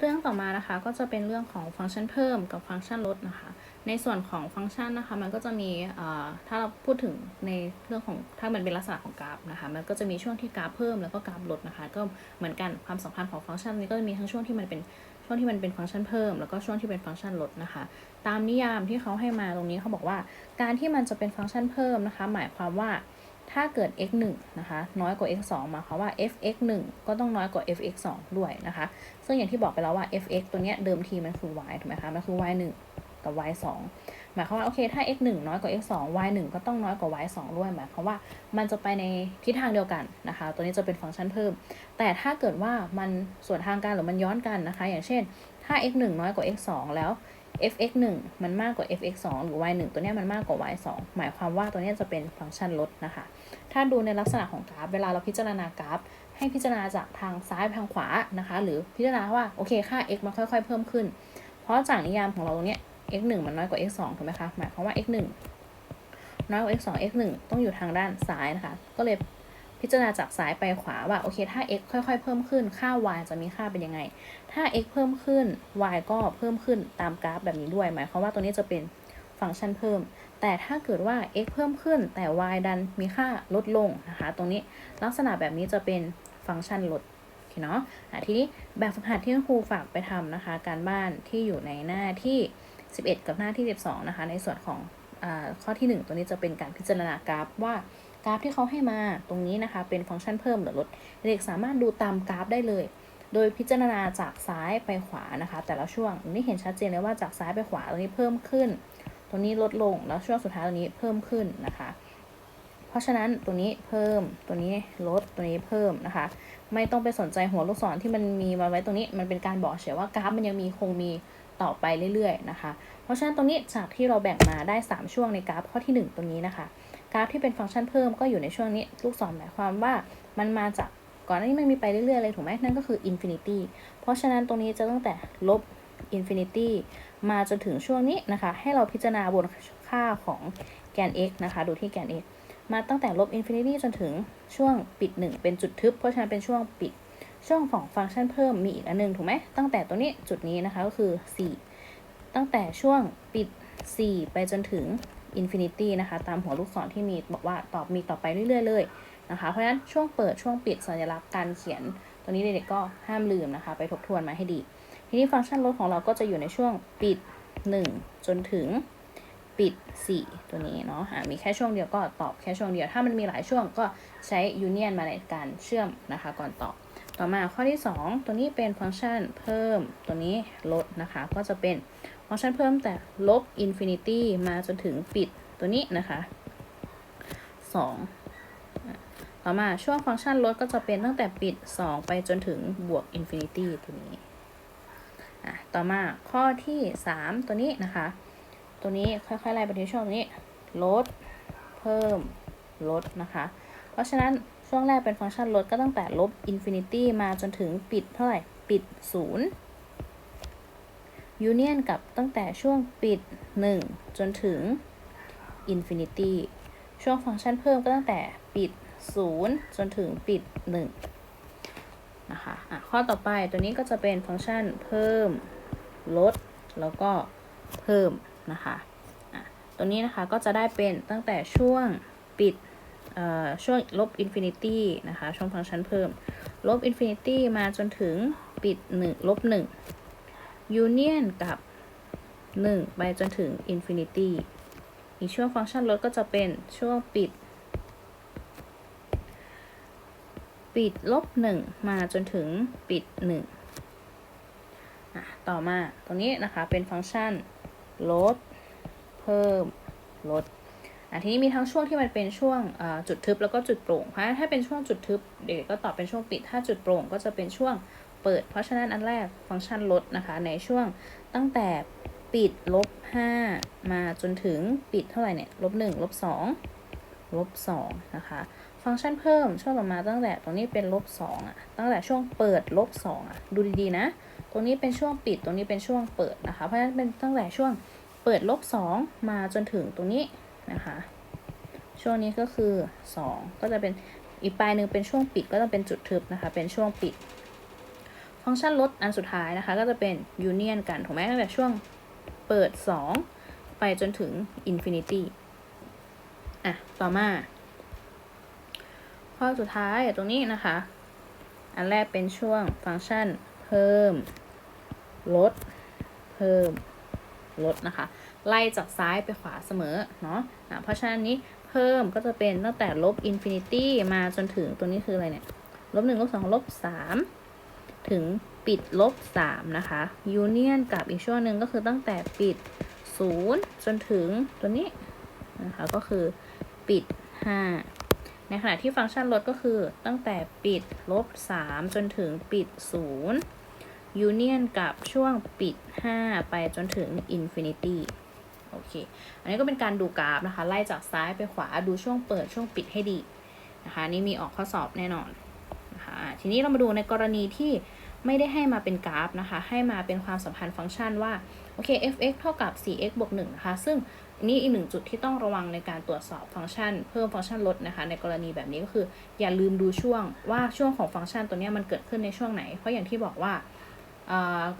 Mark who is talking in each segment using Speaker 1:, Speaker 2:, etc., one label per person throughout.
Speaker 1: เรื่องต่อมานะคะก็จะเป็นเรื่องของฟังก์ชันเพิ่มกับฟังก์ชันลดนะคะ ในส่วนของฟังก์ชันนะคะมันก็จะมีถ้าเราพูดถึงในเรื่องของถ้ามันเป็นลักษณะของกราฟนะคะมันก็จะมีช่วงที่กราฟเพิ่มแล้วก็กราฟลดนะคะ ก็เหมือนกันความสัมพันธ์ของฟังก์ชันนี้ก็จะมีทั้งช่วงที่มันเป็นช่วงที่มันเป็นฟังก์ชันเพิ่มแล้วก็ช่วงที่เป็นฟังก์ชันลดนะคะ ตามนิยามที่เขาให้มาตรงนี้เขาบอกว่า การที่มันจะเป็นฟังก์ชันเพิ่มนะคะ หมายความว่า ถ้าเกิด x 1นะคะน้อยกว่า x 2หมายความว่า f(x 1ก็ต้องน้อยกว่า f(x 2ด้วยนะคะ ซึ่งอย่างที่บอกไปแล้วว่า f(x) ตัวเนี้ยเดิมทีมันคือ y ถูกไหมคะ มันคือ y 1กับ y 2หมายความว่าโอเค ถ้า x 1น้อยกว่า x 2 y 1ก็ต้องน้อยกว่า y 2ด้วย หมายความว่ามันจะไปในทิศทางเดียวกันนะคะ ตัวนี้จะเป็นฟังก์ชันเพิ่ม แต่ถ้าเกิดว่ามันส่วนทางกันหรือมันย้อนกันนะคะ อย่างเช่น ถ้า x 1น้อยกว่า x 2แล้ว f(x 1มันมากกว่า f(x 2หรือ y 1ตัวนี้มันมากกว่า y 2หมายความว่าตัวนี้จะเป็นฟังก์ชันลดนะคะ ถ้าดูในลักษณะของกราฟ เวลาเราพิจารณากราฟ ให้พิจารณาจากทางซ้ายไปทางขวานะคะ หรือพิจารณาว่าโอเคค่า x มันค่อย ๆ เพิ่มขึ้น เพราะจากนิยามของเราตรงนี้ x 1มันน้อยกว่า x 2ถูกไหมคะ หมายความว่า x 1น้อยกว่า x 2 x 1ต้องอยู่ทางด้านซ้ายนะคะ ก็เลย พิจารณาจากซ้ายไปขวาว่าโอเคถ้า x ค่อยๆ เพิ่มขึ้นค่า y จะมีค่าเป็นยังไง ถ้า x เพิ่มขึ้น y ก็เพิ่มขึ้นตามกราฟแบบนี้ด้วย หมายความว่าตัวนี้จะเป็นฟังก์ชันเพิ่ม แต่ถ้าเกิดว่า x เพิ่มขึ้นแต่ y ดันมีค่าลดลงนะคะ ตรงนี้ลักษณะแบบนี้จะเป็นฟังก์ชันลดโอเคเนาะะทีนี้แบบฝึกหัดที่ครูฝากไปทำนะคะ การบ้านที่อยู่ในหน้าที่ 11 กับหน้าที่ 12 นะคะ ในส่วนของอข้อที่ 1 ตัวนี้จะเป็นการพิจารณากราฟว่า กราฟที่เขาให้มาตรงนี้นะคะ เป็นฟังก์ชันเพิ่มหรือลด เด็กสามารถดูตามกราฟได้เลย โดยพิจารณาจากซ้ายไปขวานะคะ แต่ละช่วงตรงนี้เห็นชัดเจนเลยว่าจากซ้ายไปขวาตรงนี้เพิ่มขึ้น ตรงนี้ลดลงแล้วช่วงสุดท้ายตรงนี้เพิ่มขึ้นนะคะ เพราะฉะนั้นตัวนี้เพิ่มตัวนี้ลดตัวนี้เพิ่มนะคะ ไม่ต้องไปสนใจหัวลูกศรที่มันมีมาไว้ตรงนี้ มันเป็นการบอกเฉยว่ากราฟมันยังมีคงมีต่อไปเรื่อยๆนะคะ เพราะฉะนั้นตรงนี้จากที่เราแบ่งมาได้ 3 ช่วงในกราฟข้อที่ 1 ตรงนี้นะคะ กราฟที่เป็นฟังก์ชันเพิ่มก็อยู่ในช่วงนี้ ลูกศรหมายความว่ามันมาจากก่อนหน้านี้มันมีไปเรื่อยๆเลยถูกไหมนั่นก็คือ infinity เพราะฉะนั้นตรงนี้จะตั้งแต่ลบ infinity มาจนถึงช่วงนี้นะคะ ให้เราพิจารณาบนค่าของแกน x นะคะ ดูที่แกน x มาตั้งแต่ลบ infinity จนถึงช่วงปิด 1 เป็นจุดทึบ เพราะฉะนั้นเป็นช่วงปิด ช่วงของฟังก์ชันเพิ่มมีอีกอันหนึงถูกไหมตั้งแต่ตัวนี้จุดนี้นะคะก็คือ 4 ตั้งแต่ช่วงปิด 4 ไปจนถึง infinity นะคะ ตามหัวลูกศรที่มีบอกว่าตอบมีต่อไปเรื่อยๆเลยนะคะ เพราะฉะนั้นช่วงเปิดช่วงปิดสัญลักษณ์การเขียน ตัวนี้เด็กๆก็ห้ามลืมนะคะ ไปทบทวนมาให้ดี ทีนี้ฟังก์ชันลดของเราก็จะอยู่ในช่วงปิด 1 จนถึงปิด 4 ตัวนี้เนาะะมีแค่ช่วงเดียวก็ตอบแค่ช่วงเดียว ถ้ามันมีหลายช่วงก็ใช้ยูเนียนมาในการเชื่อมนะคะ ก่อนตอบ ต่อมาข้อที่ 2 ตัวนี้เป็นฟังก์ชันเพิ่ม ตัวนี้ลดนะคะ ก็จะเป็น ฟังก์ชันเพิ่มแต่ลบอินฟินิตี้มาจนถึงปิดตัวนี้นะคะ2ต่อมาช่วงฟังก์ชันลดก็จะเป็นตั้งแต่ปิด 2 ไปจนถึงบวกอินฟินิตี้ตัวนี้อะต่อมาข้อที่ 3 ตัวนี้นะคะ ตัวนี้ค่อยๆไล่ไปที่ช่วงนี้ ลด เพิ่ม ลดนะคะ เพราะฉะนั้นช่วงแรกเป็นฟังก์ชันลดก็ตั้งแต่ลบอินฟินิตี้มาจนถึงปิดเท่าไหร่ ปิด 0 ยูเนียนกับตั้งแต่ช่วงปิด 1 จนถึงอินฟินิตี้ช่วงฟังก์ชันเพิ่มก็ตั้งแต่ปิด 0 จนถึงปิด 1 นะคะอะข้อต่อไปตัวนี้ก็จะเป็นฟังก์ชันเพิ่ม ลด แล้วก็เพิ่มนะคะอะตัวนี้นะคะก็จะได้เป็นตั้งแต่ช่วงปิดเอ่อช่วงลบอินฟินิตี้นะคะ ช่วงฟังก์ชันเพิ่ม ลบอินฟินิตี้มาจนถึงปิด 1 ลบ 1 ยูเนียนกับ 1 ไปจนถึงอินฟินิตี้อีกช่วงฟังก์ชันลดก็จะเป็นช่วงปิด ปิดลบ 1 มาจนถึงปิด1อะต่อมาตรงนี้นะคะเป็นฟังก์ชันลด เพิ่ม ลดอะทีนี้มีทั้งช่วงที่มันเป็นช่วงจุดทึบแล้วก็จุดโปร่งเพราะถ้าเป็นช่วงจุดทึบเด็กก็ตอบเป็นช่วงปิด ถ้าจุดโปร่งก็จะเป็นช่วง เปิด เพราะฉะนั้นอันแรกฟังก์ชันลดนะคะ ในช่วงตั้งแต่ปิดลบ 5 มาจนถึงปิดเท่าไหร่เนี่ยลบ1ลบ2ลบ2นะคะ ฟังก์ชันเพิ่มช่วงต่อมาตั้งแต่ตรงนี้เป็นลบ2อะตั้งแต่ช่วงเปิดลบ2อะดูดีๆนะ ตรงนี้เป็นช่วงปิดตรงนี้เป็นช่วงเปิดนะคะ เพราะฉะนั้นเป็นตั้งแต่ช่วงเปิดลบ2มาจนถึงตรงนี้นะคะ ช่วงนี้ก็คือ 2 ก็จะเป็นอีกปลายหนึ่งเป็นช่วงปิดก็จะเป็นจุดทึบนะคะ เป็นช่วงปิด ฟังก์ชันลดอันสุดท้ายนะคะ ก็จะเป็นยูเนียนกันถูกไหมตั้งแต่ช่วงเปิด 2 ไปจนถึงอินฟินิตี้อะ ต่อมา ข้อสุดท้ายตรงนี้นะคะ อันแรกเป็นช่วงฟังก์ชันเพิ่ม ลด เพิ่ม ลดนะคะ ไล่จากซ้ายไปขวาเสมอเนาะะเพราะฉะนั้นนี้เพิ่มก็จะเป็นตั้งแต่ลบอินฟินิตี้มาจนถึงตัวนี้คืออะไรเนี่ย ลบหนึ่งลบสองลบสาม ถึงปิดลบสามนะคะยูเนียนกับอีกช่วงหนึ่งก็คือตั้งแต่ปิดศูนย์จนถึงตัวนี้นะคะก็คือปิดห้าในขณะที่ฟังก์ชันลดก็คือตั้งแต่ปิดลบสามจนถึงปิดศูนย์ยูเนียนกับช่วงปิด 5 ไปจนถึง Infinity โอเค อันนี้ก็เป็นการดูกราฟนะคะ ไล่จากซ้ายไปขวาดูช่วงเปิดช่วงปิดให้ดีนะคะนี่มีออกข้อสอบแน่นอนนะคะทีนี้เรามาดูในกรณีที่ ไม่ได้ให้มาเป็นกราฟนะคะ ให้มาเป็นความสัมพันธ์ฟังก์ชันว่า โอเค f(x) เท่ากับ 4x บวก1นะคะ ซึ่งนนี้อีกหนึ่งจุดที่ต้องระวังในการตรวจสอบฟังก์ชัน เพิ่มฟังก์ชันลดนะคะ ในกรณีแบบนี้ก็คือ อย่าลืมดูช่วงว่าช่วงของฟังก์ชันตัวนี้มันเกิดขึ้นในช่วงไหน เพราะอย่างที่บอกว่า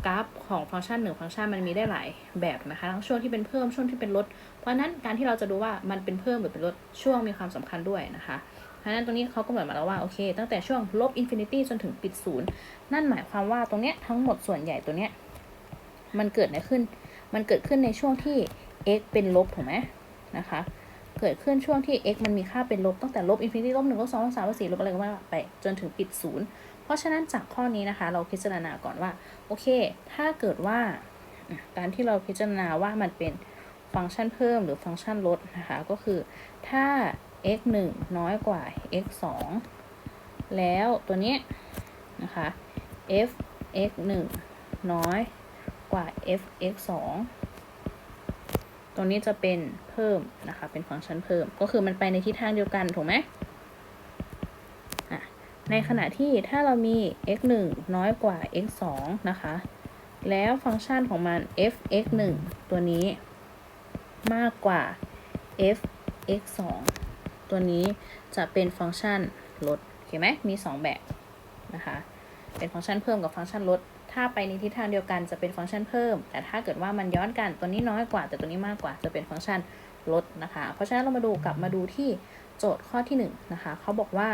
Speaker 1: กราฟของฟังก์ชันหนึ่งฟังก์ชันมันมีได้หลายแบบนะคะทั้งช่วงที่เป็นเพิ่มช่วงที่เป็นลด เพราะนั้นการที่เราจะดูว่ามันเป็นเพิ่มหรือเป็นลดช่วงมีความสำคัญด้วยนะคะ ราะนั้นตรงนี้เขาก็เหมือนมาแล้วว่าโอเค ตั้งแต่ช่วงลบอินฟินิตี้จนถึงปิดศูนย์นั่นหมายความว่าตรงเนี้ยทั้งหมดส่วนใหญ่ตัวเนี้ยมันเกิดในขึ้น มันเกิดขึ้นในช่วงที่ x เป็นลบถูกไหมนะคะ เกิดขึ้นช่วงที่ x มันมีค่าเป็นลบตั้งแต่ลบอินฟินิตี้ลบหนึ่งลบสองลบสามลบสี่ลบอะไรก็ว่าไปจนถึงปิดศูนย์เพราะฉะนั้นจากข้อนี้นะคะ เราพิจารณาก่อนว่าโอเค ถ้าเกิดว่าการที่เราพิจารณาว่ามันเป็นฟังก์ชันเพิ่มหรือฟังก์ชันลดนะคะ ก็คือถ้า x 1 น้อยกว่า x 2แล้วตัวนี้นะคะ f x 1 น้อยกว่า f x 2ตรงนี้จะเป็นเพิ่มนะคะ เป็นฟังก์ชันเพิ่ม ก็คือมันไปในทิศทางเดียวกัน ถูกไหมในขณะที่ถ้าเรามี x 1น้อยกว่า x 2นะคะ แล้วฟังก์ชันของมัน f x 1ตัวนี้ มากกว่า f x 2 ตัวนี้จะเป็นฟังก์ชันลดเห็นไหมมี 2 แบบนะคะเป็นฟังก์ชันเพิ่มกับฟังก์ชันลด ถ้าไปในทิศทางเดียวกันจะเป็นฟังก์ชันเพิ่ม แต่ถ้าเกิดว่ามันย้อนกันตัวนี้น้อยกว่า แต่ตัวนี้มากกว่าจะเป็นฟังก์ชันลดนะคะ เพราะฉะนั้นเรามาดูกลับมาดูที่โจทย์ข้อที่1นะคะเขาบอกว่า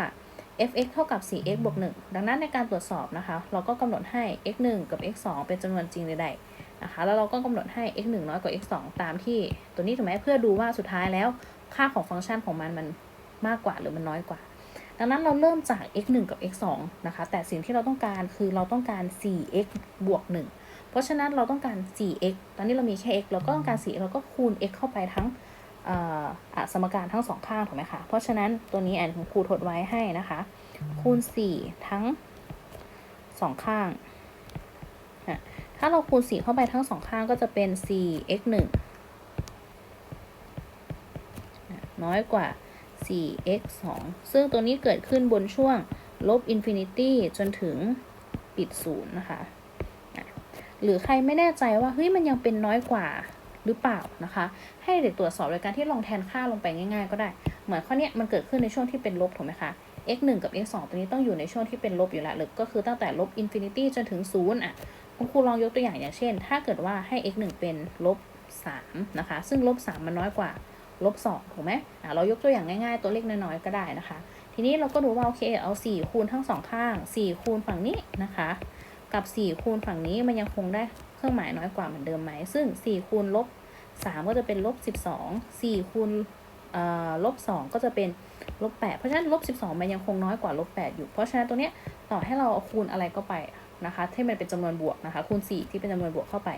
Speaker 1: f(x) เท่ากับ 4x บวก1ดังนั้นในการตรวจสอบนะคะ เราก็กำหนดให้ x 1กับ x 2เป็นจำนวนจริงใดๆนะคะ แล้วเราก็กำหนดให้ x 1น้อยกว่า x 2ตามที่ตัวนี้ถูกไหมเพื่อดูว่าสุดท้ายแล้ว ค่าของฟังก์ชันของมันมันมากกว่าหรือมันน้อยกว่า ดังนั้นเราเริ่มจาก x 1กับ x 2นะคะ แต่สิ่งที่เราต้องการคือเราต้องการ 4x บวก 1 เพราะฉะนั้นเราต้องการ 4x ตอนนี้เรามีแค่ x เราก็ต้องการ 4x เราก็คูณ x เข้าไปทั้งสมการทั้งสองข้างถูกไหมคะ เพราะฉะนั้นตัวนี้แอนของครูทดไว้ให้นะคะ คูณ 4 ทั้งสองข้าง ถ้าเราคูณ 4 เข้าไปทั้งสองข้างก็จะเป็น 4x 1 น้อยกว่า 4x 2 ซึ่งตัวนี้เกิดขึ้นบนช่วงลบอินฟินิตี้จนถึงปิดศูนย์นะคะ หรือใครไม่แน่ใจว่า เฮ้ย มันยังเป็นน้อยกว่าหรือเปล่านะคะ ให้เด็กตรวจสอบโดยการที่ลองแทนค่าลงไปง่ายๆ ก็ได้ เหมือนข้อนี้มันเกิดขึ้นในช่วงที่เป็นลบถูกไหมคะ x 1กับ x 2ตัวนี้ต้องอยู่ในช่วงที่เป็นลบอยู่แล้วหรือก็คือตั้งแต่ลบอินฟินิตี้จนถึงศูนย์อะคุณครูลองยกตัวอย่างอย่างเช่น ถ้าเกิดว่าให้ x 1เป็นลบ3นะคะ ซึ่งลบ3มันน้อยกว่า ลบ2ถูกไหมอะเรายกตัวอย่างง่ายๆ ตัวเลขน้อยๆก็ได้นะคะ ทีนี้เราก็ดูว่าโอเคเอา 4 คูณทั้งสองข้าง 4 คูณฝั่งนี้นะคะ กับ 4 คูณฝั่งนี้มันยังคงได้เครื่องหมายน้อยกว่าเหมือนเดิมไหม ซึ่ง 4 คูณลบ 3 ก็จะเป็นลบ 12 4 คูณลบ 2 ก็จะเป็นลบ 8 เพราะฉะนั้นลบ 12 มันยังคงน้อยกว่าลบ 8 อยู่ เพราะฉะนั้นตัวเนี้ยต่อให้เราคูณอะไรก็ไปนะคะที่มันเป็นจำนวนบวกนะคะคูณ 4 ที่เป็นจำนวนบวกเข้าไป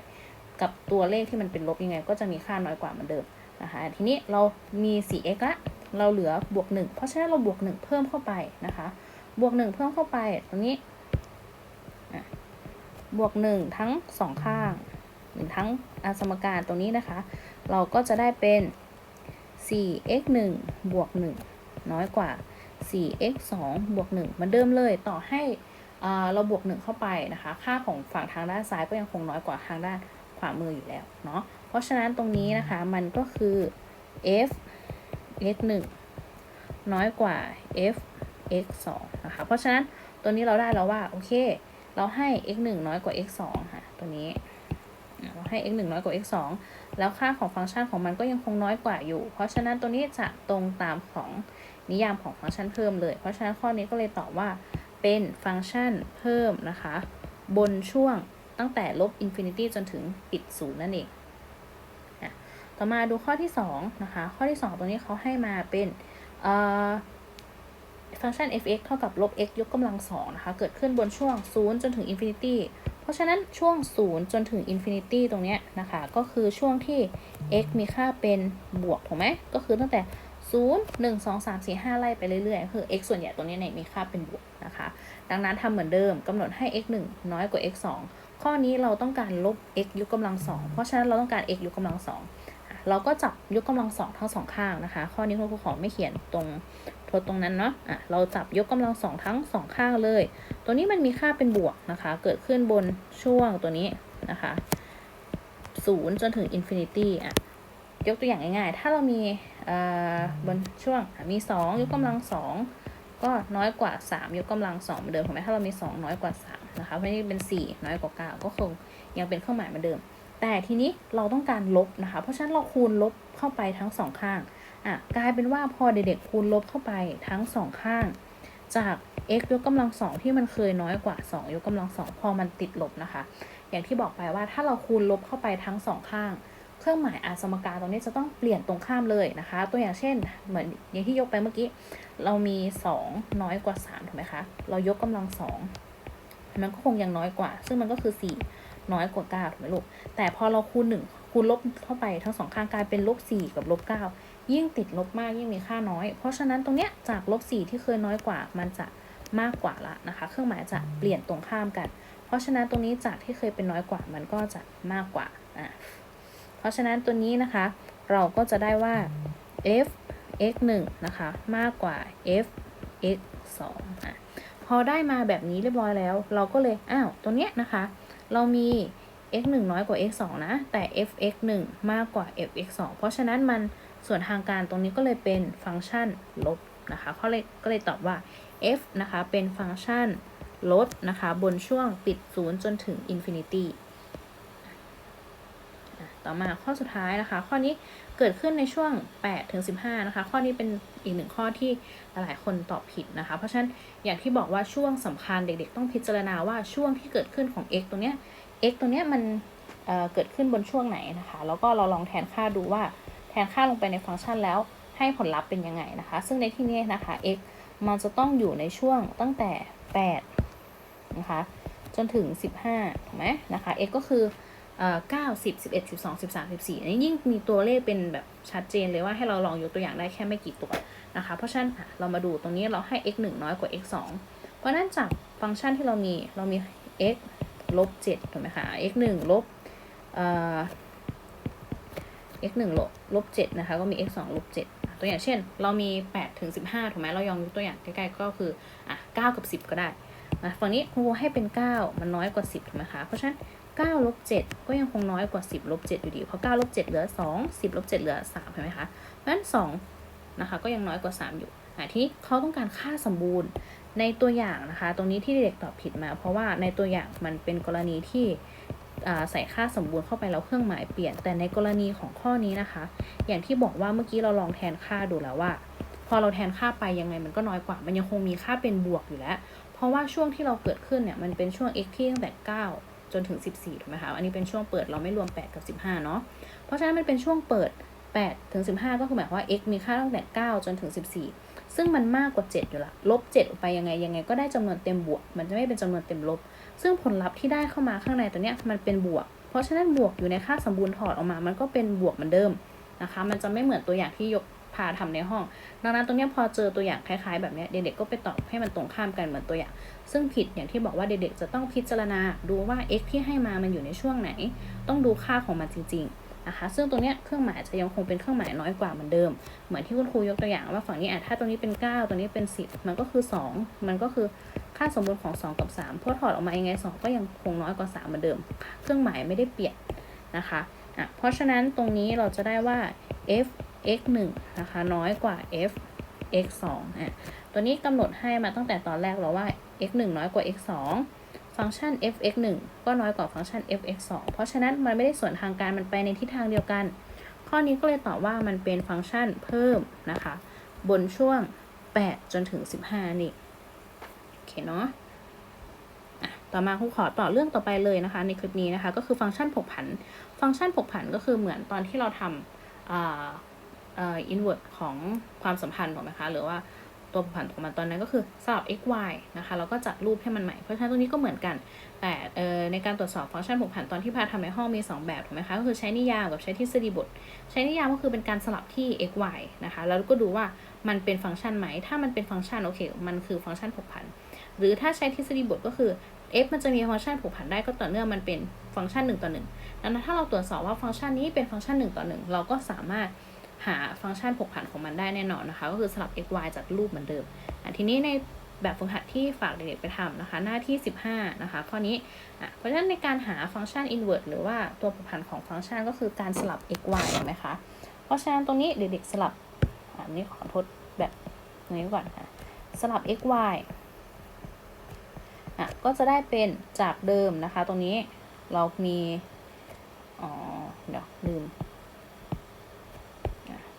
Speaker 1: กับตัวเลขที่มันเป็นลบยังไง ก็จะมีค่าน้อยกว่าเหมือนเดิม นะคะทีนี้เรามี 4x ละเราเหลือบวก 1 เพราะฉะนั้นเราบวก 1 เพิ่มเข้าไปนะคะ บวก 1 เพิ่มเข้าไปตรงนี้บวก 1 ทั้ง 2 ข้างหรือทั้งสมการตรงนี้นะคะ เราก็จะได้เป็น 4x 1บวก 1 น้อยกว่า 4x 2บวก 1มือนเดิมเลยต่อให้เราบวก 1 เข้าไปนะคะ ค่าของฝั่งทางด้านซ้ายก็ยังคงน้อยกว่าทางด้านขวามืออยู่แล้วเนาะ ราะฉะนั้นตรงนี้นะคะมันก็คือ f x 1น้อยกว่า f x 2นะคะ เพราะฉะนั้นตัวนี้เราได้แล้วว่า โอเค เราให้ x 1น้อยกว่า x 2ค่ะ ตัวนี้ เราให้ x 1น้อยกว่า x 2แล้วค่าของฟังก์ชันของมันก็ยังคงน้อยกว่าอยู่ เพราะฉะนั้นตัวนี้จะตรงตามของนิยามของฟังก์ชันเพิ่มเลย เพราะฉะนั้นข้อนี้ก็เลยตอบว่าเป็นฟังก์ชันเพิ่มนะคะ บนช่วงตั้งแต่ลบอินฟินิตี้จนถึงปิดศูนย์นั่นเอง ต่อมาดูข้อที่2นะคะ ข้อที่ 2ตัวนี้เขาให้มาเป็นฟังก์ชัน f(x) เท่ากับลบ x ยกกำลังสองนะคะ เกิดขึ้นบนช่วง 0 จนถึงอินฟินิตี้เพราะฉะนั้นช่วง 0 จนถึงอินฟินิตี้ตรงเนี้ยนะคะ ก็คือช่วงที่ x มีค่าเป็นบวก ถูกไหม ก็คือตั้งแต่ 0 1 2 3 4 5 ไล่ไปเรื่อยๆ คือ x ส่วนใหญ่ตรงนี้เนี่ยมีค่าเป็นบวกนะคะ ดังนั้นทำเหมือนเดิมกำหนดให้ x 1 น้อยกว่า x 2ข้อนี้เราต้องการลบ x ยกกำลังสองเพราะฉะนั้นเราต้องการ x ยกกำลังสอง เราก็จับยกกำลังสองทั้งสองข้างนะคะ ข้อนี้คุณครูขอไม่เขียนตรงทดตรงนั้นเนาะอะเราจับยกกำลังสองทั้งสองข้างเลย ตัวนี้มันมีค่าเป็นบวกนะคะ เกิดขึ้นบนช่วงตัวนี้นะคะศูนย์จนถึงอินฟินิตี้อะยกตัวอย่างง่ายๆ ถ้าเรามีเอ่อบนช่วงมี 2 ยกกำลัง 2 ก็น้อยกว่า 3 ยกกำลัง2เหมือนเดิมถูกไหมถ้าเรามี 2 น้อยกว่า 3 นะคะเพราะนี่เป็น 4 น้อยกว่า 9 ก็คงยังเป็นเครื่องหมายเหมือนเดิม แต่ทีนี้เราต้องการลบนะคะ เพราะฉะนั้นเราคูณลบเข้าไปทั้งสองข้างอะกลายเป็นว่าพอเด็กๆคูณลบเข้าไปทั้งสองข้าง จาก x ยกกำลังสองที่มันเคยน้อยกว่า 2 ยกกำลังสองพอมันติดลบนะคะ อย่างที่บอกไปว่าถ้าเราคูณลบเข้าไปทั้งสองข้าง เครื่องหมายอาสมการตรงนี้จะต้องเปลี่ยนตรงข้ามเลยนะคะ ตัวอย่างเช่น เหมือนอย่างที่ยกไปเมื่อกี้ เรามี 2 น้อยกว่า3ถูกไหมคะ เรายกกำลัง2มันก็คงยังน้อยกว่า ซึ่งมันก็คือ 4 น้อยกว่า9ถูกไหมลูก แต่พอเราคูณ1คูณลบเข้าไปทั้งสองข้างกลายเป็นลบ4กับลบ9ยิ่งติดลบมากยิ่งมีค่าน้อย เพราะฉะนั้นตรงเนี้ยจากลบ4ที่เคยน้อยกว่ามันจะมากกว่าละนะคะ เครื่องหมายจะเปลี่ยนตรงข้ามกัน เพราะฉะนั้นตรงนี้จากที่เคยเป็นน้อยกว่ามันก็จะมากกว่าอะเพราะฉะนั้นตัวนี้นะคะ เราก็จะได้ว่า f x 1นะคะ มากกว่า f x 2อะพอได้มาแบบนี้เรียบร้อยแล้ว เราก็เลย อ้าว ตัวเนี้ยนะคะ เรามี x 1 น้อยกว่า x 2นะ แต่ f x 1 มากกว่า f x 2เพราะฉะนั้นมันส่วนทางการตรงนี้ก็เลยเป็นฟังก์ชันลบนะคะเขาเลยก็เลยตอบว่า f นะคะเป็นฟังก์ชันลดนะคะบนช่วงปิดศูนย์จนถึงอินฟินิตี้ต่อมาข้อสุดท้ายนะคะ ข้อนี้เกิดขึ้นในช่วง8ถึง15นะคะ ข้อนี้เป็น อีกหนึ่งข้อที่หลายคนตอบผิดนะคะ เพราะฉะนั้นอย่างที่บอกว่าช่วงสำคัญเด็กๆ ต้องพิจารณาว่าช่วงที่เกิดขึ้นของ x ตรงเนี้ย x ตรงเนี้ยมันเเกิดขึ้นบนช่วงไหนนะคะ แล้วก็เราลองแทนค่าดูว่าแทนค่าลงไปในฟังก์ชันแล้วให้ผลลัพธ์เป็นยังไงนะคะ ซึ่งในที่นี้นะคะ x มันจะต้องอยู่ในช่วงตั้งแต่ 8 นะคะ จนถึง 15 ถูกไหมนะคะ x ก็คือเอ่อเก้าสิบสิบเอ็ดสิบสองสิบสามสิบสี่อันนี้ยิ่งมีตัวเลขเป็นแบบชัดเจนเลยว่าให้เราลองยกตัวอย่างได้แค่ไม่กี่ตัว นะคะ เพราะฉะนั้นเรามาดูตรงนี้เราให้ x 1 น้อยกว่า x 2เพราะนั้นจากฟังก์ชันที่เรามีเรามี x ลบ7ถูกไหมคะ x 1ลบเอ่อ x 1ลบลบ7นะคะ ก็มี x 2ลบ7ตัวอย่างเช่น เรามี8ถึง15ถูกไหมเรายองยกตัวอย่างใกล้ๆก็คืออะ9กับ 10 ก็ได้อะฝั่งนี้ครูให้เป็น 9 มันน้อยกว่า 10ถูกไหมคะ เพราะฉะนั้น9ลบ7ก็ยังคงน้อยกว่า 10ลบ7อยู่ดี เพราะ9ลบ7เหลือ 2 10ลบ7เหลือ3เห็นไหมคะเพราะฉะนั้น 2 นะคะ ก็ยังน้อยกว่า 3 อยู่อะทีนี้เขาต้องการค่าสมบูรณ์ในตัวอย่างนะคะ ตรงนี้ที่เด็กตอบผิดมา เพราะว่าในตัวอย่างมันเป็นกรณีที่ใส่ค่าสมบูรณ์เข้าไปแล้วเครื่องหมายเปลี่ยน แต่ในกรณีของข้อนี้นะคะ อย่างที่บอกว่าเมื่อกี้เราลองแทนค่าดูแล้วว่า พอเราแทนค่าไปยังไงมันก็น้อยกว่า มันยังคงมีค่าเป็นบวกอยู่แล้ว เพราะว่าช่วงที่เราเกิดขึ้นเนี่ยมันเป็นช่วง x ที่ตั้งแต่ 9 จนถึง 14ถูกไหมคะ อันนี้เป็นช่วงเปิดเราไม่รวม 8 กับ 15 เนาะ เพราะฉะนั้นมันเป็นช่วงเปิด 8ถึง15 ก็คือหมายความว่า x มีค่าตั้งแต่ 9 จนถึง 14 ซึ่งมันมากกว่า 7 อยู่ละลบ7ออกไปยังไงยังไง ก็ได้จำนวนเต็มบวก มันจะไม่เป็นจำนวนเต็มลบ ซึ่งผลลัพธ์ที่ได้เข้ามาข้างในตัวเนี้ยมันเป็นบวก เพราะฉะนั้นบวกอยู่ในค่าสมบูรณ์ถอดออกมา มันก็เป็นบวกเหมือนเดิมนะคะ มันจะไม่เหมือนตัวอย่างที่ยกพาทำในห้อง ดังนั้นตรงนี้พอเจอตัวอย่างคล้ายๆ แบบนี้เด็กๆก็ไปตอบให้มันตรงข้ามกันเหมือนตัวอย่าง ซึ่งผิดอย่างที่บอกว่าเด็กๆจะต้องพิจารณาดูว่า x ที่ให้มามันอยู่ในช่วงไหน ต้องดูค่าของมันจริง ๆ นะคะ ซึ่งตรงเนี้ยเครื่องหมายจะยังคงเป็นเครื่องหมายน้อยกว่าเหมือนเดิม เหมือนที่คุณครูยกตัวอย่างว่าฝั่งนี้อะถ้าตรงนี้เป็น 9ตัวนี้เป็น 10 มันก็คือ 2 มันก็คือค่าสมบูรณ์ของ 2 กับ3พอถอดออกมายังไง 2 ก็ยังคงน้อยกว่า 3 เหมือนเดิม เครื่องหมายไม่ได้เปลี่ยนนะคะอะเพราะฉะนั้นตรงนี้เราจะได้ว่า f x 1นะคะน้อยกว่า f x 2อะตัวนี้กำหนดให้มาตั้งแต่ตอนแรกแล้วว่า x 1น้อยกว่า x 2 ฟังก์ชัน f(x 1ก็น้อยกว่าฟังก์ชัน f(x 2เพราะฉะนั้นมันไม่ได้ส่วนทางการมันไปในทิศทางเดียวกัน ข้อนี้ก็เลยตอบว่ามันเป็นฟังก์ชันเพิ่มนะคะ บนช่วง 8 จนถึง 15 นี่ โอเคเนาะต่อมาครูขอต่อเรื่องต่อไปเลยนะคะ ในคลิปนี้นะคะ ก็คือฟังก์ชันผกผัน ฟังก์ชันผกผันก็คือเหมือนตอนที่เราทำอ่าเอ่อ invert ของความสัมพันธ์ถูกไหมคะ หรือว่า ตัวผกผันของมันตอนนั้นก็คือสลับ x y นะคะแล้วก็จัดรูปให้มันใหม่ เพราะฉะนั้นตรงนี้ก็เหมือนกัน แต่เอ่อในการตรวจสอบฟังก์ชันผกผันตอนที่พาทำในห้องมี 2 แบบถูกไหมคะก็คือใช้นิยามกับใช้ทฤษฎีบท ใช้นิยามก็คือเป็นการสลับที่ x y นะคะแล้วก็ดูว่ามันเป็นฟังก์ชันไหม ถ้ามันเป็นฟังก์ชันโอเค มันคือฟังก์ชันผกผัน หรือถ้าใช้ทฤษฎีบทก็คือ f มันจะมีฟังก์ชันผกผันได้ก็ต่อเนื่องมันเป็นฟังก์ชัน1ต่อ1ดังนั้นถ้าเราตรวจสอบว่าฟังก์ชันนี้เป็นฟังก์ชัน1ต่อ1เราก็สามารถ หาฟังก์ชันผกผันของมันได้แน่นอนนะคะ ก็คือสลับ x y จัดรูปเหมือนเดิมอะทีนี้ในแบบฝึกหัดที่ฝากเด็กๆไปทำนะคะ หน้าที่ 15 นะคะข้อนี้อะเพราะฉะนั้นในการหาฟังก์ชัน invert หรือว่าตัวผกผันของฟังก์ชันก็คือการสลับ x y เห็นไหมคะเพราะฉะนั้นตรงนี้เด็กๆสลับอะอันนี้ขอทดแบบนี้ก่อนค่ะ สลับ x y อะก็จะได้เป็นจากเดิมนะคะ ตรงนี้เรามีอ๋อเดี๋ยวลืม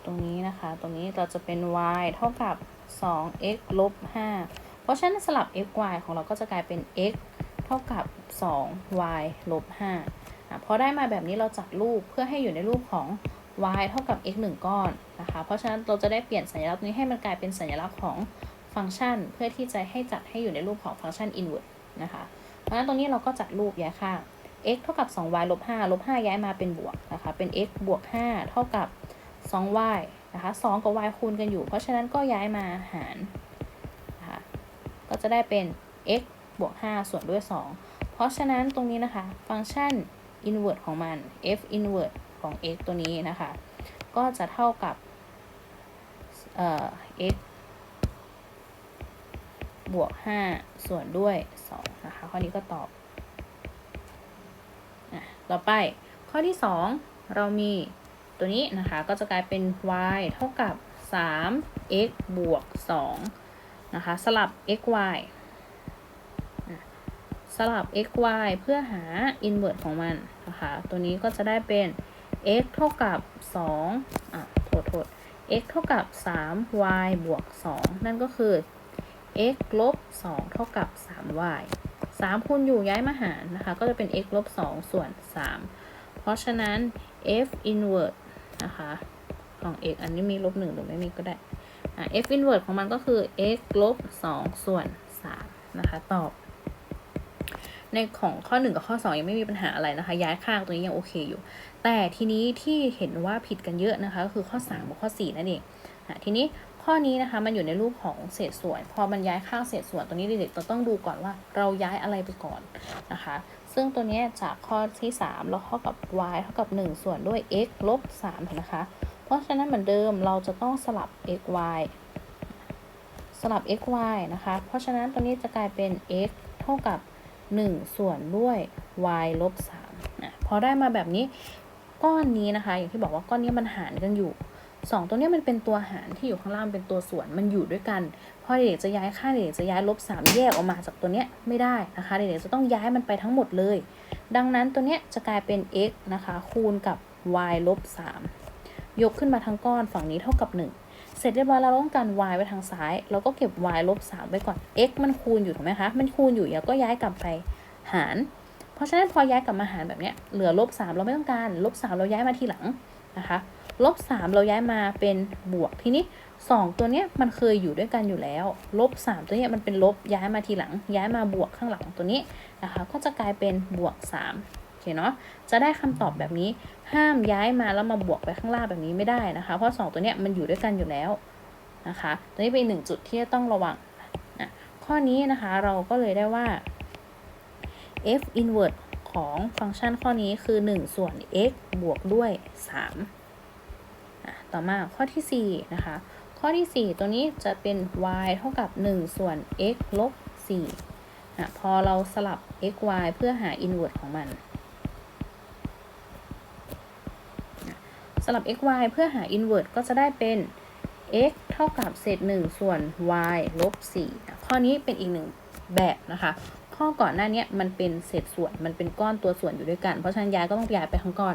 Speaker 1: ตรงนี้นะคะ ตรงนี้เราจะเป็น y เท่ากับ 2x ลบ 5 เพราะฉะนั้นสลับ x y ของเราก็จะกลายเป็น x เท่ากับ 2y ลบ 5อะพอได้มาแบบนี้เราจัดรูปเพื่อให้อยู่ในรูปของ y เท่ากับ x 1 ก้อนนะคะ เพราะฉะนั้นเราจะได้เปลี่ยนสัญลักษณ์นี้ให้มันกลายเป็นสัญลักษณ์ของฟังก์ชัน เพื่อที่จะให้จัดให้อยู่ในรูปของฟังก์ชัน inverse นะคะ เพราะฉะนั้นตรงนี้เราก็จัดรูปย้ายข้าง x เท่ากับ 2y ลบ 5 ลบ 5 ย้ายมาเป็นบวกนะคะ เป็น x บวก 5 เท่ากับ 2y นะคะ2กับ y คูณกันอยู่ เพราะฉะนั้นก็ย้ายมาหารนะคะก็จะได้เป็น x บวก 5 ส่วนด้วย 2 เพราะฉะนั้นตรงนี้นะคะ ฟังก์ชัน inverse ของมัน f inverse ของ x ตัวนี้นะคะ ก็จะเท่ากับเอ่อ x บวก 5 ส่วนด้วย 2 นะคะ ข้อนี้ก็ตอบอะต่อไปข้อที่ 2 เรามี ตัวนี้นะคะก็จะกลายเป็น y เท่ากับ 3x บวก2นะคะสลับ x y สลับ x y เพื่อหา inverse ของมันนะคะตัวนี้ก็จะได้เป็น x เท่ากับ2อะโทษโทษ x เท่ากับ 3y บวก 2 นั่นก็คือ x ลบ 2 เท่ากับ 3y 3คูณอยู่ย้ายมาหารนะคะ ก็จะเป็น x ลบ 2 ส่วน 3 เพราะฉะนั้น f inverse นะคะของ x อันนี้มีลบ1หรือไม่มีก็ได้อะ f inverse ของมันก็คือ x ลบ2ส่วน3นะคะตอบ ในของข้อ1กับข้อ2ยังไม่มีปัญหาอะไรนะคะ ย้ายข้างตัวนี้ยังโอเคอยู่ แต่ทีนี้ที่เห็นว่าผิดกันเยอะนะคะก็คือข้อ3กับข้อ4นั่นเองอะทีนี้ข้อนี้นะคะมันอยู่ในรูปของเศษส่วน พอมันย้ายข้างเศษส่วนตัวนี้เด็กๆเราต้องดูก่อนว่าเราย้ายอะไรไปก่อนนะคะ ซึ่งตัวนี้จากข้อที่ 3 เราเท่ากับ y เท่ากับ 1 ส่วนด้วย x ลบ3เห็นนะคะ เพราะฉะนั้นเหมือนเดิมเราจะต้องสลับ x y สลับ x y นะคะ เพราะฉะนั้นตัวนี้จะกลายเป็น x เท่ากับ 1 ส่วนด้วย y ลบ3นะพอได้มาแบบนี้ก้อนนี้นะคะ อย่างที่บอกว่าก้อนนี้มันหารกันอยู่ สองตัวนี้มันเป็นตัวหารที่อยู่ข้างล่างเป็นตัวส่วนมันอยู่ด้วยกันพอเด็กจะย้ายค่าเด็กจะย้ายลบสามแยกออกมาจากตัวเนี้ยไม่ได้นะคะเด็กจะต้องย้ายมันไปทั้งหมดเลย ดังนั้นตัวเนี้ยจะกลายเป็น x นะคะ คูณกับ y ลบสามยกขึ้นมาทั้งก้อนฝั่งนี้เท่ากับ 1 เสร็จเรียบร้อยเราต้องการ y ไว้ทางซ้ายเราก็เก็บ y ลบสามไว้ก่อน x มันคูณอยู่ถูกไหมคะมันคูณอยู่แล้วก็ย้ายกลับไปหาร เพราะฉะนั้นพอย้ายกลับมาหารแบบเนี้ยเหลือลบสามเราไม่ต้องการลบสามเราย้ายมาทีหลัง นะคะลบสามเราย้ายมาเป็นบวกทีนี้สองตัวเนี้ยมันเคยอยู่ด้วยกันอยู่แล้วลบสามตัวเนี้ยมันเป็นลบย้ายมาทีหลัง ย้ายมาบวกข้างหลังตัวนี้นะคะก็จะกลายเป็นบวกสามโอเคเนาะจะได้คำตอบแบบนี้ห้ามย้ายมาแล้วมาบวกไปข้างล่างแบบนี้ไม่ได้นะคะ เพราะสองตัวเนี้ยมันอยู่ด้วยกันอยู่แล้วนะคะตัวนี้เป็นหนึ่งจุดที่จะต้องระวังนะข้อนี้นะคะเราก็เลยได้ว่า f inverse ของฟังก์ชันข้อนี้คือ 1 ส่วน x บวกด้วย 3 ต่อมาข้อที่ 4 นะคะ ข้อที่ 4 ตัวนี้จะเป็น y เท่ากับ 1 ส่วน x ลบ4อะพอเราสลับ x y เพื่อหา inverse ของมัน สลับ x y เพื่อหา inverse ก็จะได้เป็น x เท่ากับเศษ 1 ส่วน y ลบ4อ่ข้อนี้เป็นอีกหนึ่งแบบนะคะ ข้อก่อนหน้านี้มันเป็นเศษส่วนมันเป็นก้อนตัวส่วนอยู่ด้วยกัน เพราะฉะนั้นย้ายก็ต้องย้ายไปทั้งก้อน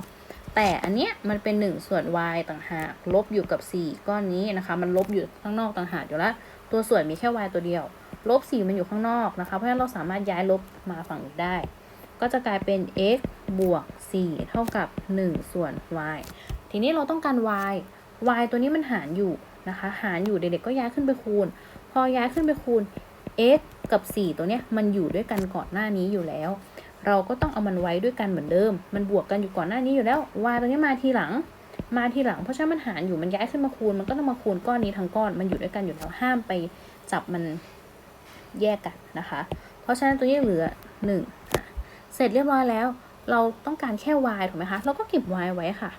Speaker 1: แต่อันเนี้ยมันเป็น 1 ส่วน y ต่างหากลบอยู่กับ 4 ก้อนนี้นะคะ มันลบอยู่ข้างนอกต่างหากอยู่แล้วตัวส่วนมีแค่ y ตัวเดียว ลบ 4 มันอยู่ข้างนอกนะคะ เพราะฉะนั้นเราสามารถย้ายลบมาฝั่งนี้ได้ ก็จะกลายเป็น x บวก 4 เท่ากับ 1 ส่วน y ทีนี้เราต้องการ y y ตัวนี้มันหารอยู่นะคะ หารอยู่เด็กๆก็ย้ายขึ้นไปคูณ พอย้ายขึ้นไปคูณ x กับ 4 ตัวเนี้ยมันอยู่ด้วยกันก่อนหน้านี้อยู่แล้ว เราก็ต้องเอามันไว้ด้วยกันเหมือนเดิม มันบวกกันอยู่ก่อนหน้านี้อยู่แล้ว y ตัวนี้มาทีหลัง มาทีหลัง เพราะฉะนั้นมันหารอยู่มันย้ายขึ้นมาคูณ มันก็ต้องมาคูณก้อนนี้ทั้งก้อน มันอยู่ด้วยกันอยู่แล้วห้ามไปจับมันแยกกันนะคะ เพราะฉะนั้นตัวนี้เหลือ 1 เสร็จเรียบร้อยแล้ว เราต้องการแค่ y ถูกไหมคะ เราก็เก็บ y ไว้ค่ะ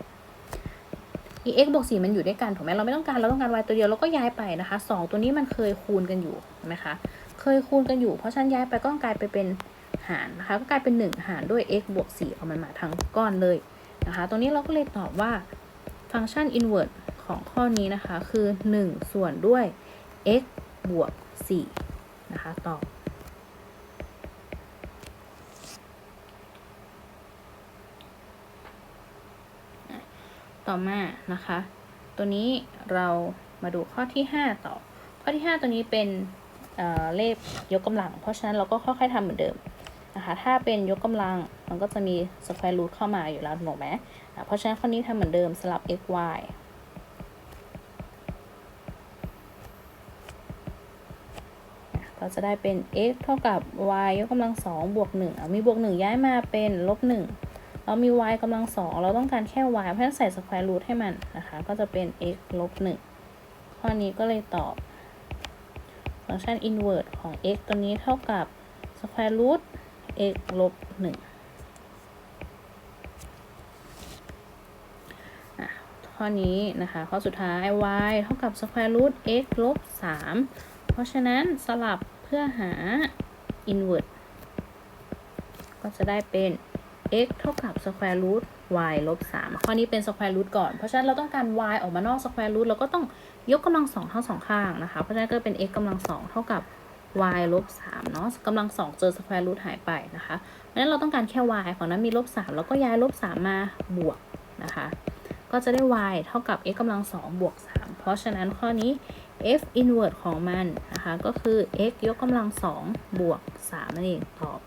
Speaker 1: e x บวก4มันอยู่ด้วยกันถูกไหมเราไม่ต้องการเราต้องการ y ตัวเดียวเราก็ย้ายไปนะคะ 2 ตัวนี้มันเคยคูณกันอยู่นไหมคะ เคยคูณกันอยู่ เพราะฉันย้ายไปก็กลายไปเป็นหารนะคะ ก็กลายเป็น 1 หารด้วย x บวก4เอามันมาทั้งก้อนเลยนะคะ ตรงนี้เราก็เลยตอบว่าฟังก์ชัน inverse ของข้อนี้นะคะ คือ 1 ส่วนด้วย x บวก4นะคะ ตอบต่อมานะคะ ตัวนี้เรามาดูข้อที่ 5 ต่อ ข้อที่ 5 ตัวนี้เป็น เเลขยกกำลัง เพราะฉะนั้นเราก็ค่อยๆทำเหมือนเดิมนะคะถ้าเป็นยกกำลังมันก็จะมี square root เข้ามาอยู่แล้วถูกไหมเพราะฉะนั้นข้อนี้ทำเหมือนเดิมสลับ x y อะก็จะได้เป็น x เท่ากับ y ยกกำลังสองบวกหนึ่งมีบวกหนึ่งย้ายมาเป็นลบหนึ่งเรามี y กำลังสองเราต้องการแค่ y เพราะฉะนั้นใส่ square root ให้มันนะคะ ก็จะเป็น x ลบหนึ่งข้อนี้ก็เลยตอบ งก์ชัน inverse ของ x ตัวนี้เท่ากับ square root x ลบหนึ่งข้อนี้นะคะ ข้อสุดท้าย y เท่ากับ square root x ลบสามเพราะฉะนั้นสลับเพื่อหา inverse ก็จะได้เป็น x เท่ากับ square root y ลบ3ข้อนี้เป็น square root ก่อน เพราะฉะนั้นเราต้องการ y ออกมานอก square root เราก็ต้องยกกำลังสองทั้งสองข้างนะคะ เพราะฉะนั้นก็เป็น x กำลังสองเท่ากับ y ลบ3เนาะกำลังสองเจอ square root หายไปนะคะ เพราะฉะนั้นเราต้องการแค่ y ฝั่งนั้นมีลบ3แล้วก็ย้ายลบ3มาบวกนะคะ ก็จะได้ y เท่ากับ x กำลังสองบวก3เพราะฉะนั้นข้อนี้ f inverse ของมันนะคะ ก็คือ x ยกกำลังสองบวก3นั่นเองตอบ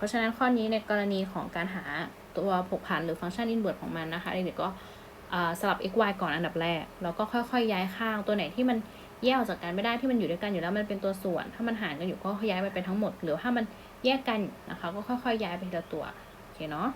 Speaker 1: เพราะฉะนั้นข้อนี้ในกรณีของการหาตัวผกผันหรือฟังก์ชันอินเวอร์สของมันนะคะเด็กๆก็สลับ x y ก่อนอันดับแรก แล้วก็ค่อยๆ ย้ายข้างตัวไหนที่มันแยกออกจากกันไม่ได้ที่มันอยู่ด้วยกันอยู่แล้วมันเป็นตัวส่วน ถ้ามันหารกันอยู่ก็ย้ายไปเป็นทั้งหมด หรือถ้ามันแยกกันนะคะ ก็ค่อยๆ ย้ายไปทีละตัวโอเคเนาะ